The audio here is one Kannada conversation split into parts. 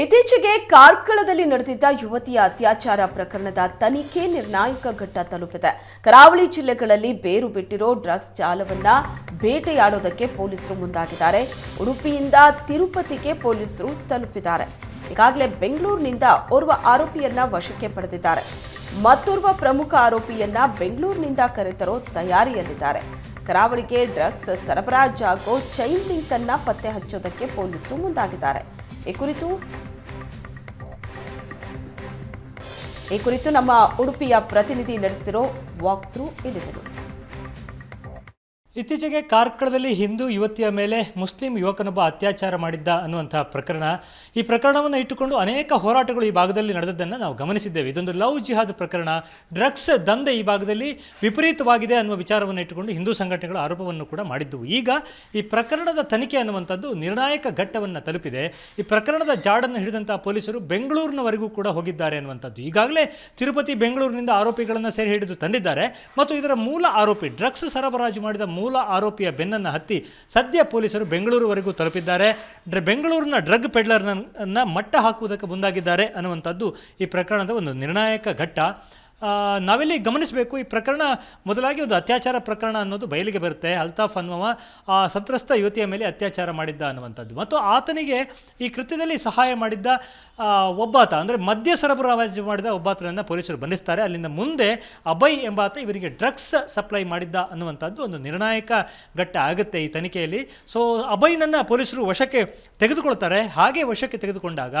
ಇತ್ತೀಚೆಗೆ ಕಾರ್ಕಳದಲ್ಲಿ ನಡೆದಿದ್ದ ಯುವತಿಯ ಅತ್ಯಾಚಾರ ಪ್ರಕರಣದ ತನಿಖೆ ನಿರ್ಣಾಯಕ ಘಟ್ಟ ತಲುಪಿದೆ. ಕರಾವಳಿ ಜಿಲ್ಲೆಗಳಲ್ಲಿ ಬೇರು ಬಿಟ್ಟಿರೋ ಡ್ರಗ್ಸ್ ಜಾಲವನ್ನ ಬೇಟೆಯಾಡೋದಕ್ಕೆ ಪೊಲೀಸರು ಮುಂದಾಗಿದ್ದಾರೆ. ಉಡುಪಿಯಿಂದ ತಿರುಪತಿಗೆ ಪೊಲೀಸರು ತಲುಪಿದ್ದಾರೆ. ಈಗಾಗಲೇ ಬೆಂಗಳೂರಿನಿಂದ ಓರ್ವ ಆರೋಪಿಯನ್ನ ವಶಕ್ಕೆ ಪಡೆದಿದ್ದಾರೆ. ಮತ್ತೋರ್ವ ಪ್ರಮುಖ ಆರೋಪಿಯನ್ನ ಬೆಂಗಳೂರಿನಿಂದ ಕರೆತರೋ ತಯಾರಿಯಲ್ಲಿದ್ದಾರೆ. ಕರಾವಳಿಗೆ ಡ್ರಗ್ಸ್ ಸರಬರಾಜಾಗೋ ಚೈನ್ ಲಿಂಕ್ ಅನ್ನ ಪತ್ತೆ ಹಚ್ಚೋದಕ್ಕೆ ಪೊಲೀಸರು ಮುಂದಾಗಿದ್ದಾರೆ. ಈ ಕುರಿತು ಈ ಕುರಿತು ನಮ್ಮ ಉಡುಪಿಯ ಪ್ರತಿನಿಧಿ ನಡೆಸಿರೋ ವಾಕ್ ಥ್ರೂ ಇಲ್ಲಿದೆ. ಇತ್ತೀಚೆಗೆ ಕಾರ್ಕಳದಲ್ಲಿ ಹಿಂದೂ ಯುವತಿಯ ಮೇಲೆ ಮುಸ್ಲಿಂ ಯುವಕನೊಬ್ಬ ಅತ್ಯಾಚಾರ ಮಾಡಿದ್ದ ಅನ್ನುವಂತಹ ಪ್ರಕರಣ. ಈ ಪ್ರಕರಣವನ್ನು ಇಟ್ಟುಕೊಂಡು ಅನೇಕ ಹೋರಾಟಗಳು ಈ ಭಾಗದಲ್ಲಿ ನಡೆದದ್ದನ್ನು ನಾವು ಗಮನಿಸಿದ್ದೇವೆ. ಇದೊಂದು ಲವ್ ಜಿಹಾದ್ ಪ್ರಕರಣ. ಡ್ರಗ್ಸ್ ದಂಧೆ ಈ ಭಾಗದಲ್ಲಿ ವಿಪರೀತವಾಗಿದೆ ಅನ್ನುವ ವಿಚಾರವನ್ನು ಇಟ್ಟುಕೊಂಡು ಹಿಂದೂ ಸಂಘಟನೆಗಳು ಆರೋಪವನ್ನು ಕೂಡ ಮಾಡಿದ್ದವು. ಈಗ ಈ ಪ್ರಕರಣದ ತನಿಖೆ ಅನ್ನುವಂಥದ್ದು ನಿರ್ಣಾಯಕ ಘಟ್ಟವನ್ನು ತಲುಪಿದೆ. ಈ ಪ್ರಕರಣದ ಜಾಡನ್ನು ಹಿಡಿದಂತಹ ಪೊಲೀಸರು ಬೆಂಗಳೂರಿನವರೆಗೂ ಕೂಡ ಹೋಗಿದ್ದಾರೆ ಅನ್ನುವಂಥದ್ದು. ಈಗಾಗಲೇ ತಿರುಪತಿ ಬೆಂಗಳೂರಿನಿಂದ ಆರೋಪಿಗಳನ್ನು ಸೆರೆ ಹಿಡಿದು ತಂದಿದ್ದಾರೆ. ಮತ್ತು ಇದರ ಮೂಲ ಆರೋಪಿ ಡ್ರಗ್ಸ್ ಸರಬರಾಜು ಮಾಡಿದ ಮೂಲ ಆರೋಪಿಯ ಬೆನ್ನನ್ನು ಹತ್ತಿ ಸದ್ಯ ಪೊಲೀಸರು ಬೆಂಗಳೂರುವರೆಗೂ ತಲುಪಿದ್ದಾರೆ. ಬೆಂಗಳೂರಿನ ಡ್ರಗ್ ಪೆಡ್ಲರ್ನ ಮಟ್ಟ ಹಾಕುವುದಕ್ಕೆ ಮುಂದಾಗಿದ್ದಾರೆ ಅನ್ನುವಂಥದ್ದು ಈ ಪ್ರಕರಣದ ಒಂದು ನಿರ್ಣಾಯಕ ಘಟ್ಟ. ನಾವಿಲ್ಲಿ ಗಮನಿಸಬೇಕು, ಈ ಪ್ರಕರಣ ಮೊದಲಾಗಿ ಒಂದು ಅತ್ಯಾಚಾರ ಪ್ರಕರಣ ಅನ್ನೋದು ಬಯಲಿಗೆ ಬರುತ್ತೆ. ಅಲ್ತಾಫ್ ಅನ್ನುವ ಆ ಸಂತ್ರಸ್ತ ಯುವತಿಯ ಮೇಲೆ ಅತ್ಯಾಚಾರ ಮಾಡಿದ್ದ ಅನ್ನುವಂಥದ್ದು. ಮತ್ತು ಆತನಿಗೆ ಈ ಕೃತ್ಯದಲ್ಲಿ ಸಹಾಯ ಮಾಡಿದ್ದ ಒಬ್ಬಾತ, ಅಂದರೆ ಮದ್ಯ ಸರಬರಾಜು ಮಾಡಿದ ಒಬ್ಬಾತನನ್ನು ಪೊಲೀಸರು ಬಂಧಿಸ್ತಾರೆ. ಅಲ್ಲಿಂದ ಮುಂದೆ ಅಭಯ್ ಎಂಬಾತ ಇವರಿಗೆ ಡ್ರಗ್ಸ್ ಸಪ್ಲೈ ಮಾಡಿದ್ದ ಅನ್ನುವಂಥದ್ದು ಒಂದು ನಿರ್ಣಾಯಕ ಘಟ್ಟ ಆಗುತ್ತೆ ಈ ತನಿಖೆಯಲ್ಲಿ. ಸೊ ಅಭಯ್ನನ್ನು ಪೊಲೀಸರು ವಶಕ್ಕೆ ತೆಗೆದುಕೊಳ್ತಾರೆ. ಹಾಗೆ ವಶಕ್ಕೆ ತೆಗೆದುಕೊಂಡಾಗ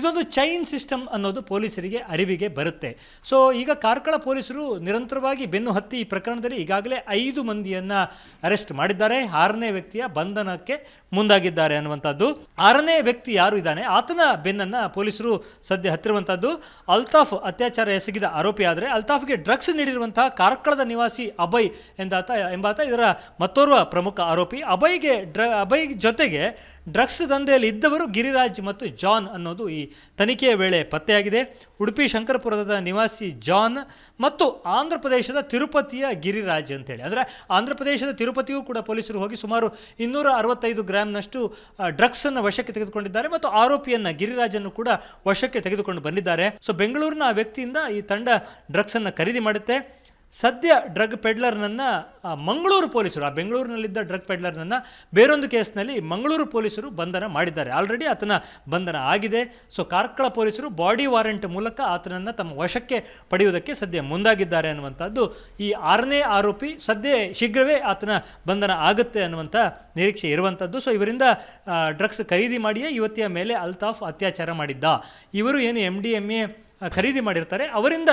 ಇದೊಂದು ಚೈನ್ ಸಿಸ್ಟಮ್ ಅನ್ನೋದು ಪೊಲೀಸರಿಗೆ ಅರಿವಿಗೆ ಬರುತ್ತೆ. ಸೊ ಈಗ ಕಾರ್ಕಳ ಪೊಲೀಸರು ನಿರಂತರವಾಗಿ ಬೆನ್ನು ಹತ್ತಿ ಈ ಪ್ರಕರಣದಲ್ಲಿ ಈಗಾಗಲೇ ಐದು ಮಂದಿಯನ್ನು ಅರೆಸ್ಟ್ ಮಾಡಿದ್ದಾರೆ. ಆರನೇ ವ್ಯಕ್ತಿಯ ಬಂಧನಕ್ಕೆ ಮುಂದಾಗಿದ್ದಾರೆ ಅನ್ನುವಂಥದ್ದು. ಆರನೇ ವ್ಯಕ್ತಿ ಯಾರು ಇದ್ದಾನೆ? ಆತನ ಬೆನ್ನನ್ನು ಪೊಲೀಸರು ಸದ್ಯ ಹತ್ತಿರುವಂಥದ್ದು. ಅಲ್ತಾಫ್ ಅತ್ಯಾಚಾರ ಎಸಗಿದ ಆರೋಪಿ ಆದರೆ ಅಲ್ತಾಫ್ಗೆ ಡ್ರಗ್ಸ್ ನೀಡಿರುವಂತಹ ಕಾರ್ಕಳದ ನಿವಾಸಿ ಅಭಯ್ ಎಂದಾತ, ಎಂಬಾತ ಇದರ ಮತ್ತೋರ್ವ ಪ್ರಮುಖ ಆರೋಪಿ. ಅಭಯ್ಗೆ ಡ್ರ, ಅಭಯ್ ಜೊತೆಗೆ ಡ್ರಗ್ಸ್ ದಂಧೆಯಲ್ಲಿ ಇದ್ದವರು ಗಿರಿರಾಜ್ ಮತ್ತು ಜಾನ್ ಅನ್ನೋದು ಈ ತನಿಖೆಯ ವೇಳೆ ಪತ್ತೆಯಾಗಿದೆ. ಉಡುಪಿ ಶಂಕರಪುರದ ನಿವಾಸಿ ಜಾನ್ ಮತ್ತು ಆಂಧ್ರ ಪ್ರದೇಶದ ತಿರುಪತಿಯ ಗಿರಿರಾಜ್ ಅಂತೇಳಿ. ಅಂದರೆ ಆಂಧ್ರ ಪ್ರದೇಶದ ತಿರುಪತಿಗೂ ಕೂಡ ಪೊಲೀಸರು ಹೋಗಿ ಸುಮಾರು ಇನ್ನೂರ ಅರವತ್ತೈದು ಗ್ರಾಮ್ನಷ್ಟು ಡ್ರಗ್ಸನ್ನು ವಶಕ್ಕೆ ತೆಗೆದುಕೊಂಡಿದ್ದಾರೆ ಮತ್ತು ಆರೋಪಿಯನ್ನ ಗಿರಿರಾಜನ್ನು ಕೂಡ ವಶಕ್ಕೆ ತೆಗೆದುಕೊಂಡು ಬಂದಿದ್ದಾರೆ. ಸೊ ಬೆಂಗಳೂರಿನ ಆ ವ್ಯಕ್ತಿಯಿಂದ ಈ ತಂಡ ಡ್ರಗ್ಸನ್ನು ಖರೀದಿ ಮಾಡುತ್ತೆ. ಸದ್ಯ ಡ್ರಗ್ ಪೆಡ್ಲರ್ನನ್ನು ಮಂಗಳೂರು ಪೊಲೀಸರು, ಆ ಬೆಂಗಳೂರಿನಲ್ಲಿದ್ದ ಡ್ರಗ್ ಪೆಡ್ಲರ್ನನ್ನು ಬೇರೊಂದು ಕೇಸ್ನಲ್ಲಿ ಮಂಗಳೂರು ಪೊಲೀಸರು ಬಂಧನ ಮಾಡಿದ್ದಾರೆ. ಆಲ್ರೆಡಿ ಆತನ ಬಂಧನ ಆಗಿದೆ. ಸೊ, ಕಾರ್ಕಳ ಪೊಲೀಸರು ಬಾಡಿ ವಾರೆಂಟ್ ಮೂಲಕ ಆತನನ್ನು ತಮ್ಮ ವಶಕ್ಕೆ ಪಡೆಯುವುದಕ್ಕೆ ಸದ್ಯ ಮುಂದಾಗಿದ್ದಾರೆ ಅನ್ನುವಂಥದ್ದು ಈ ಆರನೇ ಆರೋಪಿ. ಸದ್ಯ ಶೀಘ್ರವೇ ಆತನ ಬಂಧನ ಆಗುತ್ತೆ ಅನ್ನುವಂಥ ನಿರೀಕ್ಷೆ ಇರುವಂಥದ್ದು. ಸೊ, ಇವರಿಂದ ಡ್ರಗ್ಸ್ ಖರೀದಿ ಮಾಡಿಯೇ ಯುವತಿಯ ಮೇಲೆ ಅಲ್ತಾಫ್ ಅತ್ಯಾಚಾರ ಮಾಡಿದ್ದ. ಇವರು ಏನು ಎಂ ಡಿ ಎಂ ಎ ಖರೀದಿ ಮಾಡಿರ್ತಾರೆ. ಅವರಿಂದ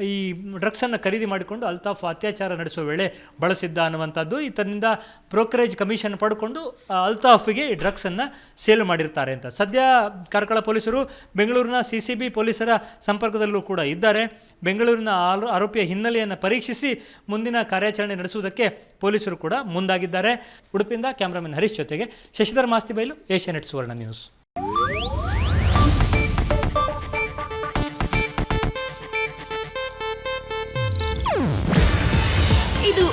ಈ ಡ್ರಗ್ಸನ್ನು ಖರೀದಿ ಮಾಡಿಕೊಂಡು ಅಲ್ತಾಫ್ ಅತ್ಯಾಚಾರ ನಡೆಸುವ ವೇಳೆ ಬಳಸಿದ್ದ ಅನ್ನುವಂಥದ್ದು. ಈತನಿಂದ ಬ್ರೋಕರೇಜ್ ಕಮಿಷನ್ ಪಡ್ಕೊಂಡು ಅಲ್ತಾಫ್ಗೆ ಡ್ರಗ್ಸನ್ನು ಸೇಲ್ ಮಾಡಿರ್ತಾರೆ ಅಂತ. ಸದ್ಯ ಕಾರ್ಕಳ ಪೊಲೀಸರು ಬೆಂಗಳೂರಿನ ಸಿ ಸಿ ಬಿ ಪೊಲೀಸರ ಸಂಪರ್ಕದಲ್ಲೂ ಕೂಡ ಇದ್ದಾರೆ. ಬೆಂಗಳೂರಿನ ಆರೋ- ಆರೋಪಿಯ ಹಿನ್ನೆಲೆಯನ್ನು ಪರೀಕ್ಷಿಸಿ ಮುಂದಿನ ಕಾರ್ಯಾಚರಣೆ ನಡೆಸುವುದಕ್ಕೆ ಪೊಲೀಸರು ಕೂಡ ಮುಂದಾಗಿದ್ದಾರೆ. ಉಡುಪಿಯಿಂದ ಕ್ಯಾಮ್ರಾಮನ್ ಹರೀಶ್ ಜೊತೆಗೆ Shashidhar Masti Bailu Asianet Suvarna news.